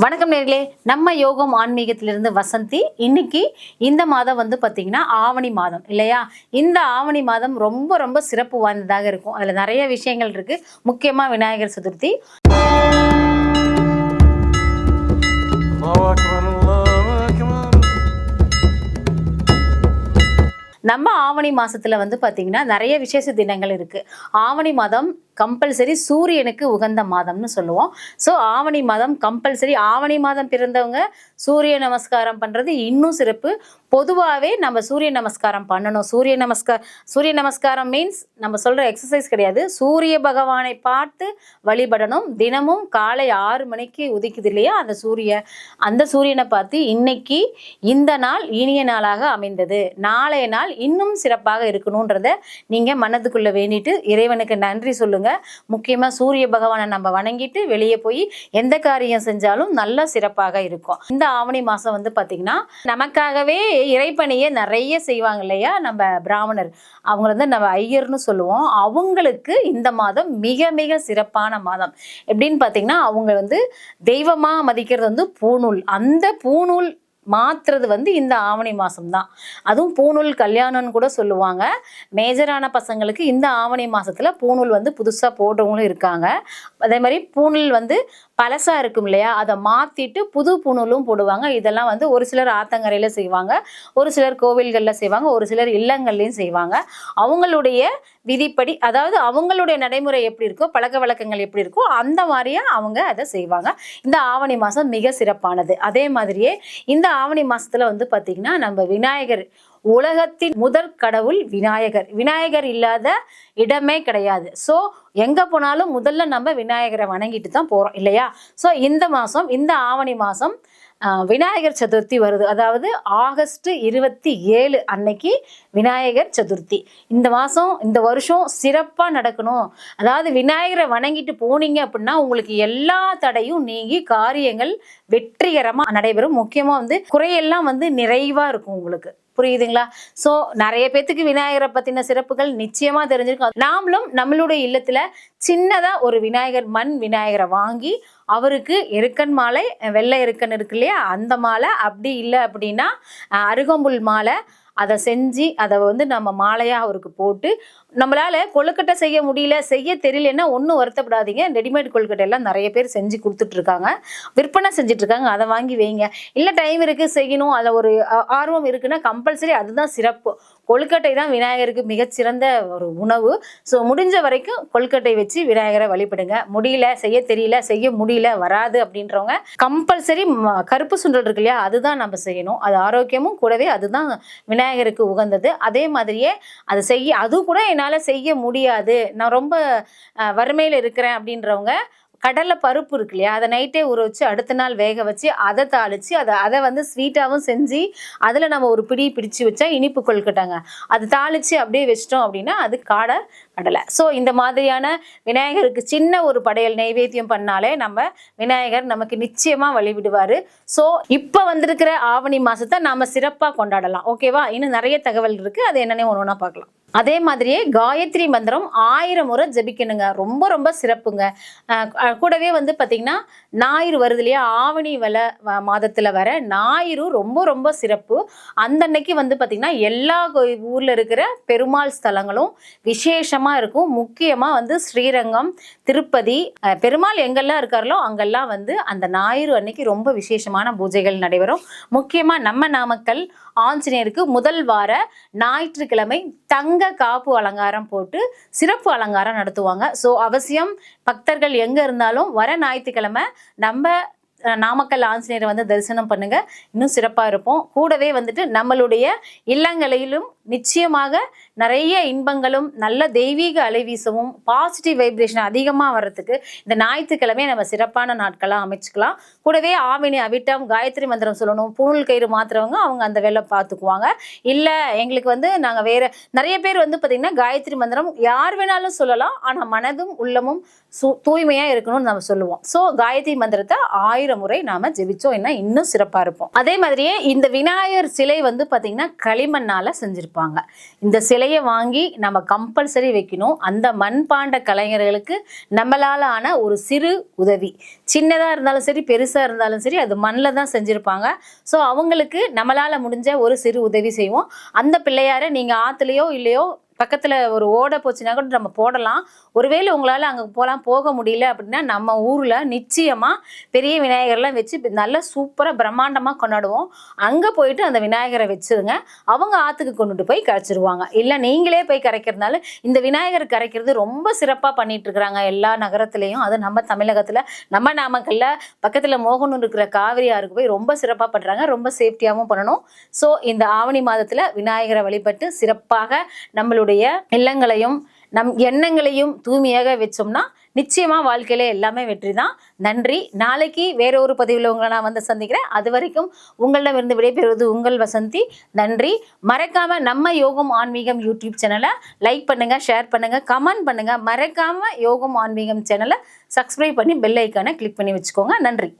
வணக்கம் நேர்களே. நம்ம யோகம் ஆன்மீகத்திலிருந்து வசந்தி. இன்னைக்கு இந்த மாதம் வந்து பார்த்தீங்கன்னா ஆவணி மாதம் இல்லையா? இந்த ஆவணி மாதம் ரொம்ப ரொம்ப சிறப்பு வாய்ந்ததாக இருக்கும். அதில் நிறைய விஷயங்கள் இருக்கு. முக்கியமாக விநாயகர் சதுர்த்தி. நம்ம ஆவணி மாதத்தில் வந்து பார்த்திங்கன்னா நிறைய விசேஷ தினங்கள் இருக்குது ஆவணி மாதம் கம்பல்சரி சூரியனுக்கு உகந்த மாதம்னு சொல்லுவோம். ஸோ ஆவணி மாதம் கம்பல்சரி ஆவணி மாதம் பிறந்தவங்க சூரிய நமஸ்காரம் பண்ணுறது இன்னும் சிறப்பு. பொதுவாகவே நம்ம சூரிய நமஸ்காரம் பண்ணணும். சூரிய நமஸ்கார் சூரிய நமஸ்காரம் மீன்ஸ் நம்ம சொல்கிற எக்ஸசைஸ் கிடையாது. சூரிய பகவானை பார்த்து வழிபடணும். தினமும் காலை ஆறு மணிக்கு உதிக்குது இல்லையா? அந்த சூரிய அந்த சூரியனை பார்த்து இன்னைக்கு இந்த நாள் இனிய நாளாக அமைந்தது. நாளைய நாள் இன்னும் சிறப்பாக இருக்கணுன்றத நீங்கள் மனதுக்குள்ளே வேண்டிட்டு இறைவனுக்கு நன்றி சொல்லுங்கள் சொல்லுங்க முக்கியமா சூரிய பகவானை நம்ம வணங்கிட்டு வெளியே போய் எந்த காரியம் செஞ்சாலும் நல்லா சிறப்பாக இருக்கும். இந்த ஆவணி மாசம் வந்து பாத்தீங்கன்னா நமக்காகவே இறைப்பணியை நிறைய செய்வாங்க இல்லையா? நம்ம பிராமணர். அவங்கள வந்து நம்ம ஐயர்னு சொல்லுவோம். அவங்களுக்கு இந்த மாதம் மிக மிக சிறப்பான மாதம். எப்படின்னு பார்த்தீங்கன்னா அவங்க வந்து தெய்வமா மதிக்கிறது வந்து பூநூல். அந்த பூநூல் மாத்துறது வந்து இந்த ஆவணி மாதம் தான் அதுவும் பூநூல் கல்யாணம்னு கூட சொல்லுவாங்க. மேஜரான பசங்களுக்கு இந்த ஆவணி மாசத்துல பூநூல் வந்து புதுசாக போடுறவங்களும் இருக்காங்க. அதே மாதிரி பூநூல் வந்து பழசா இருக்கும் இல்லையா? அதை மாத்திட்டு புது பூநூலும் போடுவாங்க. இதெல்லாம் வந்து ஒரு சிலர் ஆத்தங்கரையில செய்வாங்க ஒரு சிலர் கோவில்களில் செய்வாங்க ஒரு சிலர் இல்லங்கள்லையும் செய்வாங்க. அவங்களுடைய விதிப்படி அதாவது அவங்களுடைய நடைமுறை எப்படி இருக்கோ பழக்க வழக்கங்கள் எப்படி இருக்கோ அந்த மாதிரியே அவங்க அதை செய்வாங்க. இந்த ஆவணி மாதம் மிக சிறப்பானது. அதே மாதிரியே இந்த ஆவணி மாசத்துல வந்து பார்த்திங்கன்னா நம்ம விநாயகர் உலகத்தின் முதல் கடவுள் விநாயகர். விநாயகர் இல்லாத இடமே கிடையாது. ஸோ எங்கே போனாலும் முதல்ல நம்ம விநாயகரை வணங்கிட்டு தான் போகிறோம் இல்லையா? ஸோ இந்த மாதம் இந்த ஆவணி மாதம் விநாயகர் சதுர்த்தி வருது. அதாவது ஆகஸ்ட் இருபத்தி ஏழு அன்னைக்கு விநாயகர் சதுர்த்தி. இந்த மாதம் இந்த வருஷம் சிறப்பாக நடக்கணும். அதாவது விநாயகரை வணங்கிட்டு போனீங்க அப்படின்னா உங்களுக்கு எல்லா தடையும் நீங்கி காரியங்கள் வெற்றிகரமாக நடைபெறும். முக்கியமாக வந்து குறையெல்லாம் வந்து நிறைவாக இருக்கும் உங்களுக்கு. புரியுதுங்களா? ஸோ நிறைய பேத்துக்கு விநாயகரை பற்றின சிறப்புகள் நிச்சயமாக தெரிஞ்சிருக்கும். நாமளும் நம்மளுடைய இல்லத்தில் சின்னதாக ஒரு விநாயகர் மண் விநாயகரை வாங்கி அவருக்கு எருக்கன் மாலை வெள்ளை எருக்கன் இருக்கு இல்லையா? அந்த மாலை அப்படி இல்லை அப்படின்னா அருகம்புல் மாலை அதை செஞ்சு அதை வந்து நம்ம மாலையாக அவருக்கு போட்டு நம்மளால கொழுக்கட்டை செய்ய முடியல செய்ய தெரியலன்னா ஒன்றும் வருத்தப்படாதீங்க. ரெடிமேட் கொழுக்கட்டை எல்லாம் நிறைய பேர் செஞ்சு கொடுத்துட்ருக்காங்க. விற்பனை செஞ்சிட்ருக்காங்க. அதை வாங்கி வைங்க. இல்லை டைம் இருக்கு செய்யணும். அதில் ஒரு ஆர்வம் இருக்குன்னா கம்பல்சரி அதுதான் சிறப்பு. கொழுக்கட்டை தான் விநாயகருக்கு மிகச்சிறந்த ஒரு உணவு. ஸோ முடிஞ்ச வரைக்கும் கொழுக்கட்டை வச்சு விநாயகரை வழிபடுங்க. முடியல செய்ய தெரியல செய்ய முடியல வராது அப்படின்றவங்க கம்பல்சரி கருப்பு சுண்டல் இருக்கு இல்லையா அதுதான் நம்ம செய்யணும். அது ஆரோக்கியமும் கூடவே அதுதான் விநாயகருக்கு உகந்தது. அதே மாதிரியே அது செய்ய அது கூட என்னால் செய்ய முடியாது. நான் ரொம்ப வறுமையில் இருக்கிறேன் அப்படின்றவங்க கடலை பருப்பு இருக்கு இல்லையா? அதை நைட்டே ஊற வச்சு அடுத்த நாள் வேக வச்சு அதை தாளித்து அதை அதை வந்து ஸ்வீட்டாகவும் செஞ்சு அதில் நம்ம ஒரு பிடி பிடிச்சு வச்சா இனிப்பு கொழுக்கட்டாங்க. அது தாளித்து அப்படியே வச்சிட்டோம் அப்படின்னா அது காடை கடலை. ஸோ இந்த மாதிரியான விநாயகருக்கு சின்ன ஒரு படையல் நைவேத்தியம் பண்ணாலே நம்ம விநாயகர் நமக்கு நிச்சயமாக வழிவிடுவார். ஸோ இப்போ வந்திருக்கிற ஆவணி மாதத்தை நாம் சிறப்பாக கொண்டாடலாம். ஓகேவா இன்னும் நிறைய தகவல் இருக்குது அது என்னென்ன ஒன்று ஒன்றா பார்க்கலாம். அதே மாதிரியே காயத்ரி மந்திரம் ஆயிரம் முறை ஜபிக்கணுங்க. ரொம்ப ரொம்ப சிறப்புங்க. கூடவே வந்து பார்த்தீங்கன்னா ஞாயிறு வருது இல்லையா? ஆவணி வல மாதத்தில் வர ஞாயிறு ரொம்ப ரொம்ப சிறப்பு. அந்த அன்னைக்கு வந்து பார்த்தீங்கன்னா எல்லா கோ- இருக்கிற பெருமாள் ஸ்தலங்களும் விசேஷமாக இருக்கும். முக்கியமாக வந்து ஸ்ரீரங்கம் திருப்பதி பெருமாள் எங்கெல்லாம் இருக்காரோ அங்கெல்லாம் வந்து அந்த ஞாயிறு அன்னைக்கு ரொம்ப விசேஷமான பூஜைகள் நடைபெறும். முக்கியமாக நம்ம நாமக்கல் ஆஞ்சநேயருக்கு முதல் வார ஞாயிற்றுக்கிழமை தங்க காப்பு அலங்காரம் போட்டு சிறப்பு அலங்காரம் நடத்துவாங்க. ஸோ அவசியம் பக்தர்கள் எங்க இருந்தாலும் வர ஞாயிற்றுக்கிழமை நம்ம நாமக்கல் ஆஞ்சநேயரை வந்து தரிசனம் பண்ணுங்க. இன்னும் சிறப்பாக இருப்போம். கூடவே வந்துட்டு நம்மளுடைய இல்லங்களிலும் நிச்சயமாக நிறைய இன்பங்களும் நல்ல தெய்வீக அலைவீசவும் பாசிட்டிவ் வைப்ரேஷன் அதிகமாக வர்றதுக்கு இந்த ஞாயிற்றுக்கிழமை நம்ம சிறப்பான நாட்களாக அமைச்சுக்கலாம். கூடவே ஆவினி அவிட்டம் காயத்ரி மந்திரம் சொல்லணும். பூணூல் கயிறு மாத்துறவங்க அவங்க அந்த வேலை பார்த்துக்குவாங்க. இல்லை எங்களுக்கு வந்து நாங்கள் வேற நிறைய பேர் வந்து பார்த்திங்கன்னா காயத்ரி மந்திரம் யார் வேணாலும் சொல்லலாம். ஆனால் மனதும் உள்ளமும் சு தூய்மையாக இருக்கணும்னு நம்ம சொல்லுவோம். ஸோ காயத்ரி மந்திரத்தை ஆயிரம் முறை நாம ஜெபிச்சோம்னா இன்னும் சிறப்பா இருப்போம். அதே மாதிரியே இந்த விநாயகர் சிலை வந்து பாத்தீங்கன்னா களிமண்ணால செஞ்சிருப்பாங்க. இந்த சிலையை வாங்கி நம்ம கம்பல்சரி வைக்கணும். அந்த மண்பாண்ட கலைஞர்களுக்கு நம்மளால ஆன ஒரு சிறு உதவி. சின்னதா இருந்தாலும் சரி பெருசா இருந்தாலும் சரி அது மண்ணில் தான் செஞ்சிருப்பாங்க. ஸோ அவங்களுக்கு நம்மளால முடிஞ்ச ஒரு சிறு உதவி செய்வோம். அந்த பிள்ளையாரை நீங்க ஆத்துலயோ இல்லையோ பக்கத்தில் ஒரு ஓடை போச்சுன்னா கூட நம்ம போடலாம். ஒருவேளை உங்களால் அங்கே போகலாம் போக முடியல அப்படின்னா நம்ம ஊரில் நிச்சயமாக பெரிய விநாயகர்லாம் வச்சு நல்லா சூப்பராக பிரம்மாண்டமாக கொண்டாடுவோம். அங்கே போயிட்டு அந்த விநாயகரை வச்சிருங்க. அவங்க ஆற்றுக்கு கொண்டுட்டு போய் கரைச்சிருவாங்க. இல்லை நீங்களே போய் கரைக்கிறதுனால இந்த விநாயகர் கரைக்கிறது ரொம்ப சிறப்பாக பண்ணிட்டு இருக்கிறாங்க எல்லா நகரத்துலேயும். அது நம்ம தமிழகத்தில் நம்ம நாமக்கல்ல பக்கத்தில் மோகனூர் இருக்கிற காவிரி ஆறுக்கு போய் ரொம்ப சிறப்பாக பண்ணுறாங்க ரொம்ப சேஃப்டியாகவும் பண்ணணும். ஸோ இந்த ஆவணி மாதத்தில் விநாயகரை வழிபட்டு சிறப்பாக நம்மளுடைய இல்லங்களையும் நம் எண்ணங்களையும் தூய்மையாக வச்சோம்னா நிச்சயமா வாழ்க்கையில எல்லாமே வெற்றி தான் நன்றி. நாளைக்கு வேற ஒரு பதிவில் உங்களை நான் வந்து சந்திக்கிறேன். அது வரைக்கும் உங்களிடமிருந்து விடைபெறுவது உங்கள் வசந்தி. நன்றி. மறக்காம நம்ம யோகம் ஆன்மீகம் யூடியூப் சேனலை லைக் பண்ணுங்க ஷேர் பண்ணுங்க கமெண்ட் பண்ணுங்க. மறக்காம யோகம் ஆன்மீகம் சேனலை சப்ஸ்கிரைப் பண்ணி பெல் ஐக்கானை கிளிக் பண்ணி வச்சுக்கோங்க. நன்றி.